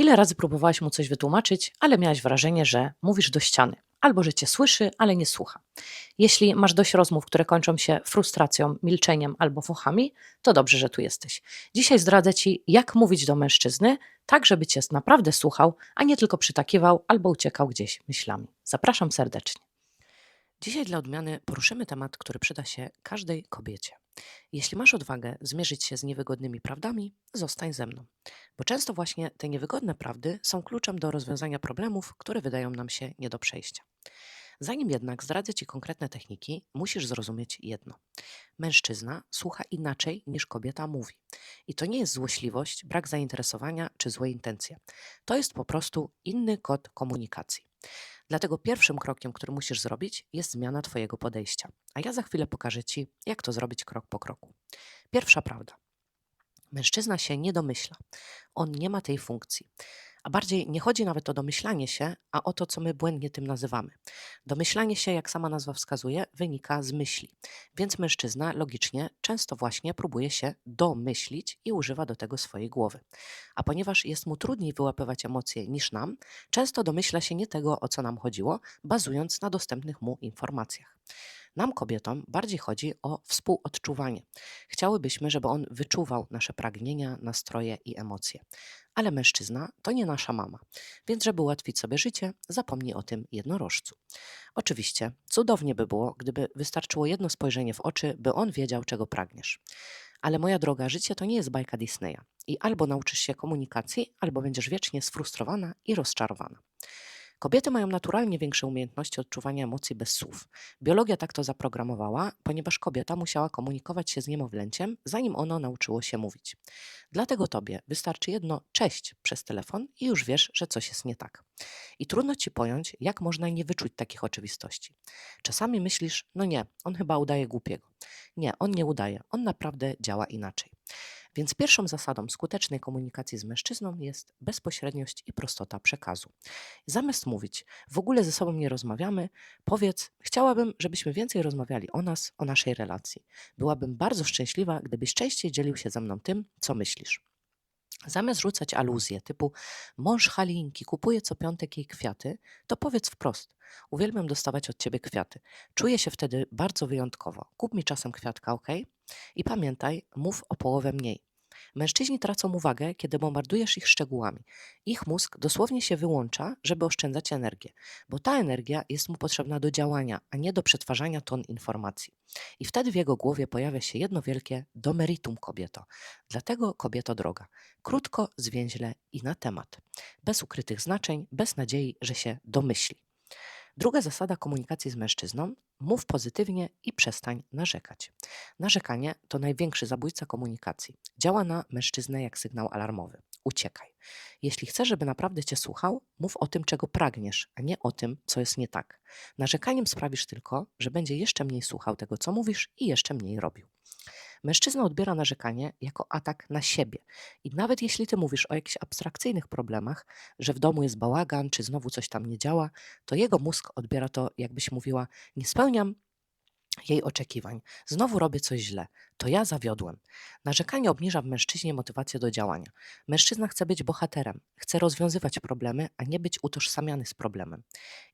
Ile razy próbowałaś mu coś wytłumaczyć, ale miałaś wrażenie, że mówisz do ściany, albo że cię słyszy, ale nie słucha. Jeśli masz dość rozmów, które kończą się frustracją, milczeniem albo fochami, to dobrze, że tu jesteś. Dzisiaj zdradzę ci, jak mówić do mężczyzny, tak żeby cię naprawdę słuchał, a nie tylko przytakiwał albo uciekał gdzieś myślami. Zapraszam serdecznie. Dzisiaj dla odmiany poruszymy temat, który przyda się każdej kobiecie. Jeśli masz odwagę zmierzyć się z niewygodnymi prawdami, zostań ze mną, bo często właśnie te niewygodne prawdy są kluczem do rozwiązania problemów, które wydają nam się nie do przejścia. Zanim jednak zdradzę Ci konkretne techniki, musisz zrozumieć jedno. Mężczyzna słucha inaczej niż kobieta mówi. I to nie jest złośliwość, brak zainteresowania czy złe intencje. To jest po prostu inny kod komunikacji. Dlatego pierwszym krokiem, który musisz zrobić, jest zmiana Twojego podejścia. A ja za chwilę pokażę Ci, jak to zrobić krok po kroku. Pierwsza prawda. Mężczyzna się nie domyśla. On nie ma tej funkcji. A bardziej nie chodzi nawet o domyślanie się, a o to, co my błędnie tym nazywamy. Domyślanie się, jak sama nazwa wskazuje, wynika z myśli. Więc mężczyzna logicznie często właśnie próbuje się domyślić i używa do tego swojej głowy. A ponieważ jest mu trudniej wyłapywać emocje niż nam, często domyśla się nie tego, o co nam chodziło, bazując na dostępnych mu informacjach. Nam, kobietom, bardziej chodzi o współodczuwanie. Chciałybyśmy, żeby on wyczuwał nasze pragnienia, nastroje i emocje. Ale mężczyzna to nie nasza mama, więc żeby ułatwić sobie życie, zapomnij o tym jednorożcu. Oczywiście, cudownie by było, gdyby wystarczyło jedno spojrzenie w oczy, by on wiedział, czego pragniesz. Ale moja droga, życie to nie jest bajka Disneya. I albo nauczysz się komunikacji, albo będziesz wiecznie sfrustrowana i rozczarowana. Kobiety mają naturalnie większe umiejętności odczuwania emocji bez słów. Biologia tak to zaprogramowała, ponieważ kobieta musiała komunikować się z niemowlęciem, zanim ono nauczyło się mówić. Dlatego tobie wystarczy jedno cześć przez telefon i już wiesz, że coś jest nie tak. I trudno ci pojąć, jak można nie wyczuć takich oczywistości. Czasami myślisz, no nie, on chyba udaje głupiego. Nie, on nie udaje, on naprawdę działa inaczej. Więc pierwszą zasadą skutecznej komunikacji z mężczyzną jest bezpośredniość i prostota przekazu. Zamiast mówić, w ogóle ze sobą nie rozmawiamy, powiedz, chciałabym, żebyśmy więcej rozmawiali o nas, o naszej relacji. Byłabym bardzo szczęśliwa, gdybyś częściej dzielił się ze mną tym, co myślisz. Zamiast rzucać aluzje typu mąż Halinki kupuje co piątek jej kwiaty, to powiedz wprost. Uwielbiam dostawać od ciebie kwiaty. Czuję się wtedy bardzo wyjątkowo. Kup mi czasem kwiatka, ok? I pamiętaj, mów o połowę mniej. Mężczyźni tracą uwagę, kiedy bombardujesz ich szczegółami. Ich mózg dosłownie się wyłącza, żeby oszczędzać energię, bo ta energia jest mu potrzebna do działania, a nie do przetwarzania ton informacji. I wtedy w jego głowie pojawia się jedno wielkie domeritum kobieto. Dlatego kobieto droga. Krótko, zwięźle i na temat. Bez ukrytych znaczeń, bez nadziei, że się domyśli. Druga zasada komunikacji z mężczyzną: mów pozytywnie i przestań narzekać. Narzekanie to największy zabójca komunikacji. Działa na mężczyznę jak sygnał alarmowy. Uciekaj. Jeśli chcesz, żeby naprawdę cię słuchał, mów o tym, czego pragniesz, a nie o tym, co jest nie tak. Narzekaniem sprawisz tylko, że będzie jeszcze mniej słuchał tego, co mówisz i jeszcze mniej robił. Mężczyzna odbiera narzekanie jako atak na siebie. I nawet jeśli ty mówisz o jakichś abstrakcyjnych problemach, że w domu jest bałagan, czy znowu coś tam nie działa, to jego mózg odbiera to, jakbyś mówiła, nie spełniam jej oczekiwań. Znowu robię coś źle. To ja zawiodłem. Narzekanie obniża w mężczyźnie motywację do działania. Mężczyzna chce być bohaterem, chce rozwiązywać problemy, a nie być utożsamiany z problemem.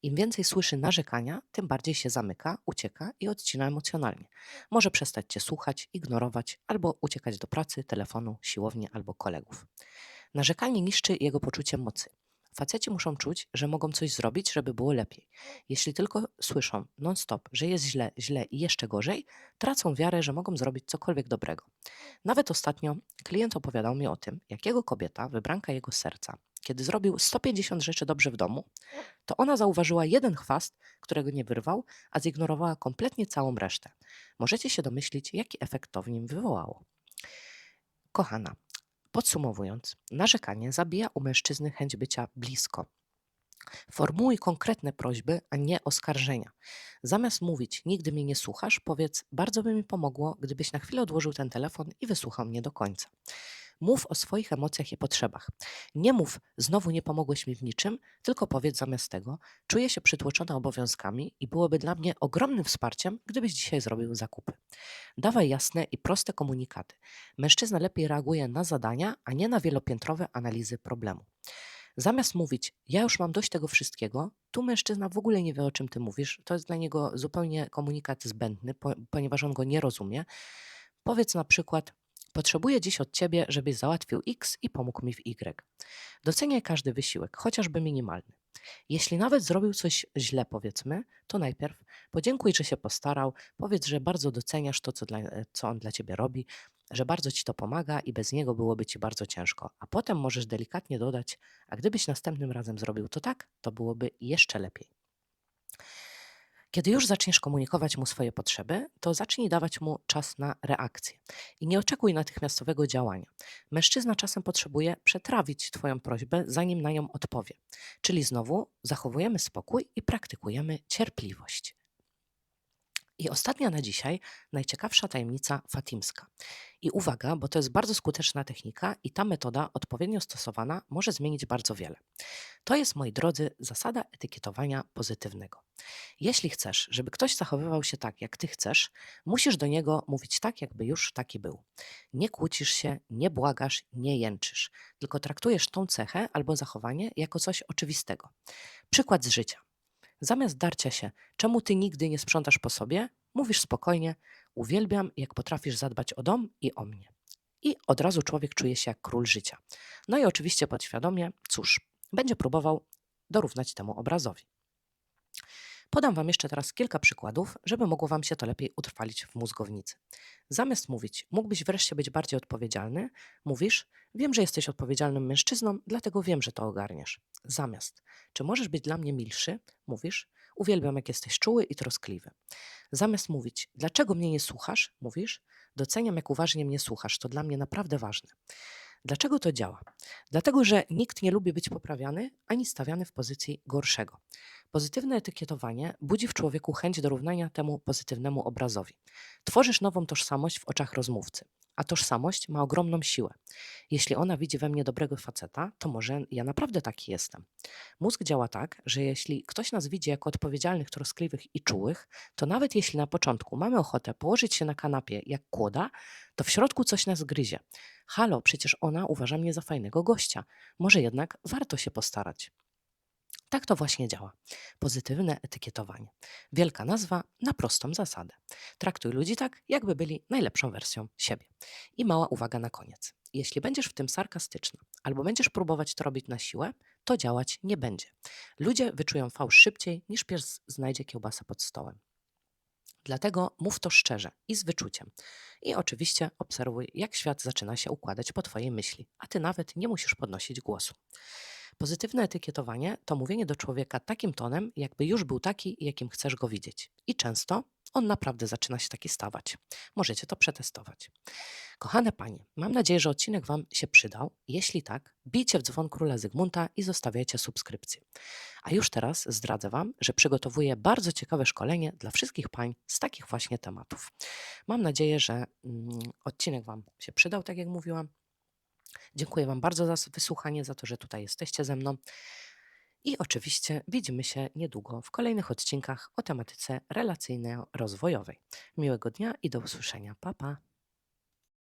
Im więcej słyszy narzekania, tym bardziej się zamyka, ucieka i odcina emocjonalnie. Może przestać cię słuchać, ignorować albo uciekać do pracy, telefonu, siłowni albo kolegów. Narzekanie niszczy jego poczucie mocy. Faceci muszą czuć, że mogą coś zrobić, żeby było lepiej. Jeśli tylko słyszą non-stop, że jest źle, źle i jeszcze gorzej, tracą wiarę, że mogą zrobić cokolwiek dobrego. Nawet ostatnio klient opowiadał mi o tym, jak jego kobieta, wybranka jego serca, kiedy zrobił 150 rzeczy dobrze w domu, to ona zauważyła jeden chwast, którego nie wyrwał, a zignorowała kompletnie całą resztę. Możecie się domyślić, jaki efekt to w nim wywołało. Kochana, Podsumowując, narzekanie zabija u mężczyzny chęć bycia blisko. Formułuj konkretne prośby, a nie oskarżenia. Zamiast mówić, nigdy mnie nie słuchasz, powiedz, bardzo by mi pomogło, gdybyś na chwilę odłożył ten telefon i wysłuchał mnie do końca. Mów o swoich emocjach i potrzebach. Nie mów, znowu nie pomogłeś mi w niczym, tylko powiedz zamiast tego, czuję się przytłoczona obowiązkami i byłoby dla mnie ogromnym wsparciem, gdybyś dzisiaj zrobił zakupy. Dawaj jasne i proste komunikaty. Mężczyzna lepiej reaguje na zadania, a nie na wielopiętrowe analizy problemu. Zamiast mówić, ja już mam dość tego wszystkiego, tu mężczyzna w ogóle nie wie, o czym ty mówisz. To jest dla niego zupełnie komunikat zbędny, po, ponieważ on go nie rozumie. Powiedz na przykład, potrzebuję dziś od ciebie, żebyś załatwił X i pomógł mi w Y. Doceniaj każdy wysiłek, chociażby minimalny. Jeśli nawet zrobił coś źle, powiedzmy, to najpierw podziękuj, że się postarał, powiedz, że bardzo doceniasz to, co, dla, co on dla ciebie robi, że bardzo ci to pomaga i bez niego byłoby ci bardzo ciężko. A potem możesz delikatnie dodać, a gdybyś następnym razem zrobił to tak, to byłoby jeszcze lepiej. Kiedy już zaczniesz komunikować mu swoje potrzeby, to zacznij dawać mu czas na reakcję i nie oczekuj natychmiastowego działania. Mężczyzna czasem potrzebuje przetrawić Twoją prośbę, zanim na nią odpowie. Czyli znowu zachowujemy spokój i praktykujemy cierpliwość. I ostatnia na dzisiaj, najciekawsza tajemnica fatimska. I uwaga, bo to jest bardzo skuteczna technika i ta metoda odpowiednio stosowana może zmienić bardzo wiele. To jest, moi drodzy, zasada etykietowania pozytywnego. Jeśli chcesz, żeby ktoś zachowywał się tak, jak ty chcesz, musisz do niego mówić tak, jakby już taki był. Nie kłócisz się, nie błagasz, nie jęczysz, tylko traktujesz tą cechę albo zachowanie jako coś oczywistego. Przykład z życia. Zamiast darcia się, czemu ty nigdy nie sprzątasz po sobie, mówisz spokojnie, uwielbiam, jak potrafisz zadbać o dom i o mnie. I od razu człowiek czuje się jak król życia. No i oczywiście podświadomie, cóż, będzie próbował dorównać temu obrazowi. Podam Wam jeszcze teraz kilka przykładów, żeby mogło Wam się to lepiej utrwalić w mózgownicy. Zamiast mówić, mógłbyś wreszcie być bardziej odpowiedzialny, mówisz, wiem, że jesteś odpowiedzialnym mężczyzną, dlatego wiem, że to ogarniesz. Zamiast, czy możesz być dla mnie milszy, mówisz, uwielbiam, jak jesteś czuły i troskliwy. Zamiast mówić, dlaczego mnie nie słuchasz, mówisz, doceniam, jak uważnie mnie słuchasz, to dla mnie naprawdę ważne. Dlaczego to działa? Dlatego, że nikt nie lubi być poprawiany ani stawiany w pozycji gorszego. Pozytywne etykietowanie budzi w człowieku chęć dorównania temu pozytywnemu obrazowi. Tworzysz nową tożsamość w oczach rozmówcy, a tożsamość ma ogromną siłę. Jeśli ona widzi we mnie dobrego faceta, to może ja naprawdę taki jestem. Mózg działa tak, że jeśli ktoś nas widzi jako odpowiedzialnych, troskliwych i czułych, to nawet jeśli na początku mamy ochotę położyć się na kanapie jak kłoda, to w środku coś nas gryzie. Halo, przecież ona uważa mnie za fajnego gościa. Może jednak warto się postarać. Tak to właśnie działa. Pozytywne etykietowanie. Wielka nazwa na prostą zasadę. Traktuj ludzi tak, jakby byli najlepszą wersją siebie. I mała uwaga na koniec. Jeśli będziesz w tym sarkastyczna albo będziesz próbować to robić na siłę, to działać nie będzie. Ludzie wyczują fałsz szybciej niż pies znajdzie kiełbasę pod stołem. Dlatego mów to szczerze i z wyczuciem. I oczywiście obserwuj, jak świat zaczyna się układać po Twojej myśli, a Ty nawet nie musisz podnosić głosu. Pozytywne etykietowanie to mówienie do człowieka takim tonem, jakby już był taki, jakim chcesz go widzieć. I często on naprawdę zaczyna się taki stawać. Możecie to przetestować. Kochane panie, mam nadzieję, że odcinek Wam się przydał. Jeśli tak, bijcie w dzwon króla Zygmunta i zostawiajcie subskrypcję. A już teraz zdradzę Wam, że przygotowuję bardzo ciekawe szkolenie dla wszystkich pań z takich właśnie tematów. Mam nadzieję, że mm, odcinek Wam się przydał, tak jak mówiłam. Dziękuję Wam bardzo za wysłuchanie, za to, że tutaj jesteście ze mną. I oczywiście widzimy się niedługo w kolejnych odcinkach o tematyce relacyjno-rozwojowej. Miłego dnia i do usłyszenia. Pa, pa.